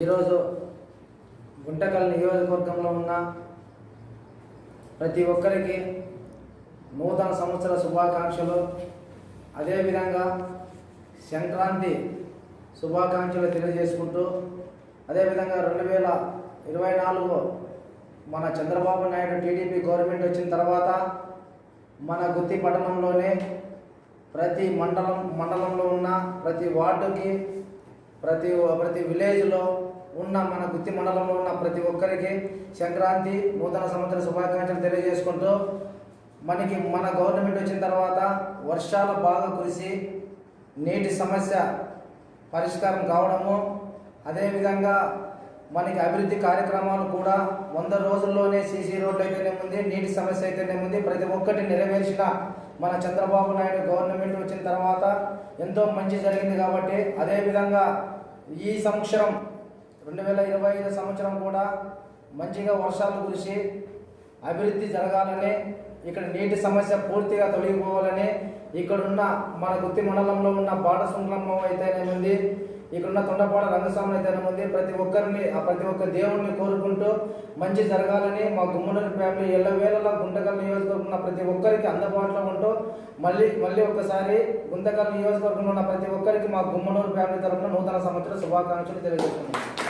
ఈరోజు గుంటకల్ నియోజకవర్గంలో ఉన్న ప్రతి ఒక్కరికి నూతన సంవత్సర శుభాకాంక్షలు. అదేవిధంగా సంక్రాంతి శుభాకాంక్షలు తెలియజేసుకుంటూ అదేవిధంగా రెండు వేల ఇరవై నాలుగు మన చంద్రబాబు నాయుడు టీడీపీ గవర్నమెంట్ వచ్చిన తర్వాత మన గుత్తి పట్టణంలోనే ప్రతి మండలం మండలంలో ఉన్న ప్రతి వార్డుకి ప్రతి ప్రతి విలేజ్లో ఉన్న మన గుత్తి మండలంలో ఉన్న ప్రతి ఒక్కరికి సంక్రాంతి నూతన సంవత్సర శుభాకాంక్షలు తెలియజేసుకుంటూ మనకి మన గవర్నమెంట్ వచ్చిన తర్వాత వర్షాలు బాగా కురిసి నీటి సమస్య పరిష్కారం కావడము అదేవిధంగా మనకి అభివృద్ధి కార్యక్రమాలు కూడా వంద రోజుల్లోనే సీసీ రోడ్లు అయితేనే ఉంది నీటి సమస్య అయితేనే ఉంది ప్రతి ఒక్కటి నెరవేర్చిన మన చంద్రబాబు నాయుడు గవర్నమెంట్ వచ్చిన తర్వాత ఎంతో మంచి జరిగింది కాబట్టి అదేవిధంగా ఈ సంవత్సరం రెండు వేల ఇరవై ఐదు సంవత్సరం కూడా మంచిగా వర్షాలు కురిసి అభివృద్ధి జరగాలని ఇక్కడ నీటి సమస్య పూర్తిగా తొలగిపోవాలని ఇక్కడున్న మన గుత్తి మండలంలో ఉన్న బాటసుండ్లమ్మ అయితేనేముంది ఇక్కడున్న తొండపాడ రంగస్వామి అయితేనేముంది ప్రతి ఒక్కరిని ఆ ప్రతి ఒక్క దేవుణ్ణి కోరుకుంటూ మంచి జరగాలని మా గుమ్మనూరు ఫ్యామిలీ ఎల్లవేళలా గుంటకల్ నియోజకవర్గం ఉన్న ప్రతి ఒక్కరికి అందుబాటులో ఉంటూ మళ్ళీ మళ్ళీ ఒక్కసారి గుంతకల్ నియోజకవర్గంలో ఉన్న ప్రతి ఒక్కరికి మా గుమ్మనూరు ఫ్యామిలీ తరఫున నూతన సంవత్సర శుభాకాంక్షలు తెలియజేస్తున్నాం